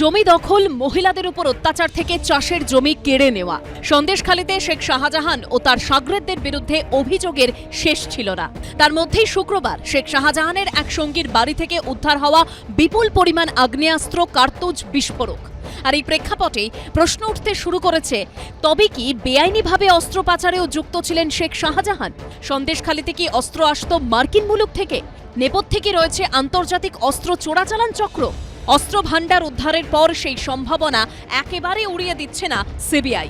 জমি দখল, মহিলাদের উপর অত্যাচার থেকে চাষের জমি কেড়ে নেওয়া। সন্দেশখালীতে শেখ শাহজাহান ও তার সাগরেদদের বিরুদ্ধে অভিযোগের শেষ ছিল না। তার মধ্যেই শুক্রবার শেখ শাহজাহানের এক সঙ্গীর বাড়ি থেকে উদ্ধার হওয়া বিপুল পরিমাণ আগ্নেয়াস্ত্র, কার্তুজ বিস্ফোরক। আর এই প্রেক্ষাপটেই প্রশ্ন উঠতে শুরু করেছে, তবে কি বেআইনিভাবে অস্ত্র পাচারেও যুক্ত ছিলেন শেখ শাহজাহান? সন্দেশখালীতে কি অস্ত্র আসতো মার্কিন মুলুক থেকে? নেপথ্যে কি রয়েছে আন্তর্জাতিক অস্ত্র চোরাচালান চক্র? অস্ত্র ভাণ্ডার উদ্ধারের পর সেই সম্ভাবনা একেবারে উড়িয়ে দিচ্ছে না সিবিআই।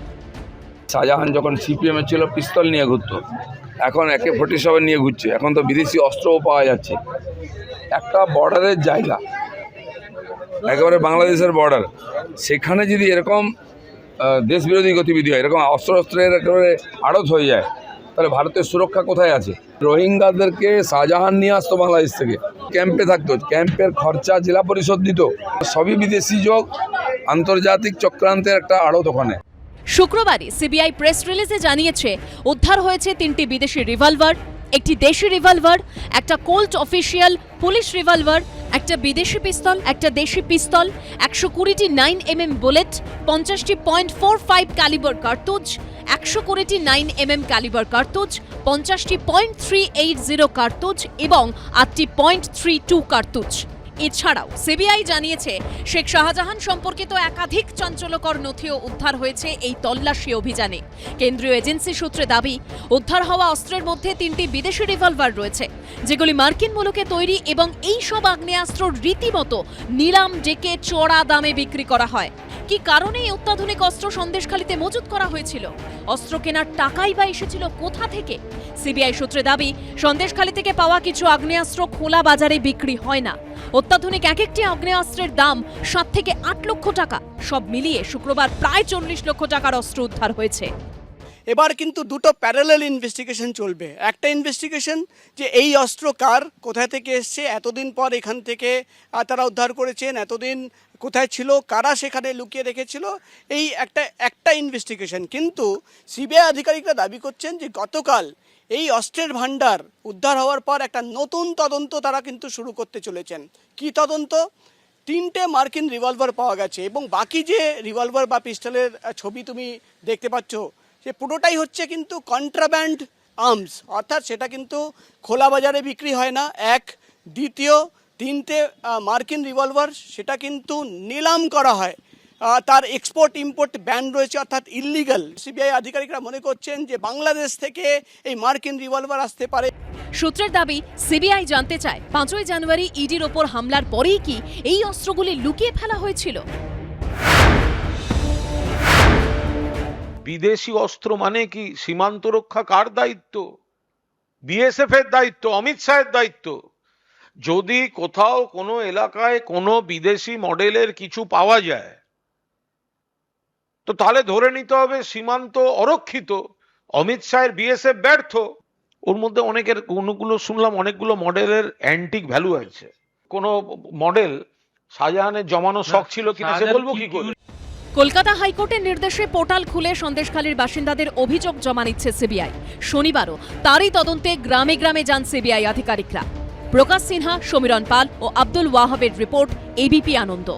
শাহজাহান যখন সিপিএম ছিল, পিস্তল নিয়ে ঘুরত। এখন একে ফোর্টি সেভেন নিয়ে ঘুরছে। এখন তো বিদেশি অস্ত্রও পাওয়া যাচ্ছে। একটা বর্ডারের জায়গা, একেবারে বাংলাদেশের বর্ডার, সেখানে যদি এরকম দেশবিরোধী গতিবিধি হয়, এরকম অস্ত্র অস্ত্রের একেবারে আড়ত হয়ে যায় তাহলে ভারতের সুরক্ষা কোথায় আছে? রোহিঙ্গাদেরকে শাহজাহান নিয়ে আসতো বাংলাদেশ থেকে। ক্যাম্পে থাকতো। ক্যাম্পের খরচা জেলা পরিষদ দিত। সবই বিদেশি যোগ। আন্তর্জাতিক চক্রান্তের একটা আড়ত ওখানে। শুক্রবারই সিবিআই প্রেস রিলিজে জানিয়েছে, উদ্ধার হয়েছে তিনটি বিদেশি রিভলভার, একটি দেশি রিভলভার, একটা কোল্ট অফিসিয়াল পুলিশ রিভলভার একটা বিদেশি পিস্তল, একটা দেশি পিস্তল, একশো কুড়িটি নাইন এম এম বুলেট, পঞ্চাশটি পয়েন্ট ফোর ফাইভ ক্যালিবার কার্তুজ, একশো কুড়িটি নাইন এম এম ক্যালিবার কার্তুজ, পঞ্চাশটি পয়েন্ট থ্রি এইট জিরো কার্তুজ এবং আটটি পয়েন্ট থ্রি টু কার্তুজ। এছাড়াও সিবিআই জানিয়েছে, শেখ শাহজাহান সম্পর্কিত একাধিক চাঞ্চল্যকর নথিও উদ্ধার হয়েছে এই তল্লাশি অভিযানে। কেন্দ্রীয় এজেন্সি সূত্রে দাবি, উদ্ধার হওয়া অস্ত্রের মধ্যে তিনটি বিদেশি রিভলভার রয়েছে, যেগুলি মার্কিন মুলুকে তৈরি এবং এই সব আগ্নেয়াস্ত্র রীতিমতো নিলাম ডেকে চড়া দামে বিক্রি করা হয়। কি কারণে এই অত্যাধুনিক অস্ত্র সন্দেশখালিতে মজুত করা হয়েছিল? অস্ত্র কেনার টাকাই বা এসেছিল কোথা থেকে? সিবিআই সূত্রে দাবি, সন্দেশখালি থেকে পাওয়া কিছু আগ্নেয়াস্ত্র খোলা বাজারে বিক্রি হয় না। অত্যাধুনিক এক একটি আগ্নেয়াস্ত্রের দাম সাত থেকে আট লক্ষ টাকা। সব মিলিয়ে শুক্রবার প্রায় চল্লিশ লক্ষ টাকার অস্ত্র উদ্ধার হয়েছে। এবার কিন্তু দুটো প্যারালাল ইনভেস্টিগেশন চলবে। একটা ইনভেস্টিগেশন যে এই অস্ত্র কার, কোথায় থেকে এসছে, এতদিন পর এখান থেকে তারা উদ্ধার করেছেন, এতদিন কোথায় ছিল, কারা সেখানে লুকিয়ে রেখেছিল, এই একটা একটা ইনভেস্টিগেশন কিন্তু সিবিআই আধিকারিকরা দাবি করছেন যে গতকাল এই অস্ত্রের ভাণ্ডার উদ্ধার হওয়ার পর একটা নতুন তদন্ত তারা কিন্তু শুরু করতে চলেছেন। কি তদন্ত? তিনটে মার্কিন রিভলভার পাওয়া গেছে এবং বাকি যে রিভলভার বা পিস্টলের ছবি তুমি দেখতে পাচ্ছ সে পুরোটাই হচ্ছে কিন্তু কন্ট্রাব্যান্ড আর্মস অর্থাৎ সেটা কিন্তু খোলা বাজারে বিক্রি হয় না। এক, দ্বিতীয়, তিনটে মার্কিন রিভলভার সেটা কিন্তু নিলাম করা হয়। তার এক্সপোর্ট ইম্পোর্ট ব্যান রয়েছে, অর্থাৎ ইল্লিগাল সিবিআই আধিকারিকরা মনে করছেন যে বাংলাদেশ থেকে এই মার্কিন রিভলভার আসতে পারে। সূত্রের দাবি সিবিআই জানতে চায়, পাঁচই জানুয়ারি ইডির ওপর হামলার পরেই কি এই অস্ত্রগুলি লুকিয়ে ফেলা হয়েছিল? বিদেশি অস্ত্র মানে কি? সীমান্ত রক্ষা কার দায়িত্ব? বিএসএফ এর দায়িত্ব অমিত শাহের দায়িত্ব। যদি কোথাও কোনো এলাকায় কোনো বিদেশি মডেলের কিছু পাওয়া যায় তো তাহলে ধরে নিতে হবে সীমান্ত অরক্ষিত। অমিত শাহের বিএসএফ ব্যর্থ। ওর মধ্যে অনেকের কোনগুলো শুনলাম অনেকগুলো মডেলের অ্যান্টিক ভ্যালু আছে। কোনো মডেল শাহজাহানের জমানো শখ ছিল কিনা সে বলব কি করে? কলকাতা হাইকোর্টের নির্দেশে পোর্টাল খুলে সন্দেশখালীর বাসিন্দাদের অভিযোগ জমা নিচ্ছে সিবিআই। শনিবারও তারই তদন্তে গ্রামে গ্রামে যান সিবিআই আধিকারিকরা। প্রকাশ সিনহা, সমীরণ পাল ও আব্দুল ওয়াহাবের রিপোর্ট, এবিপি আনন্দ।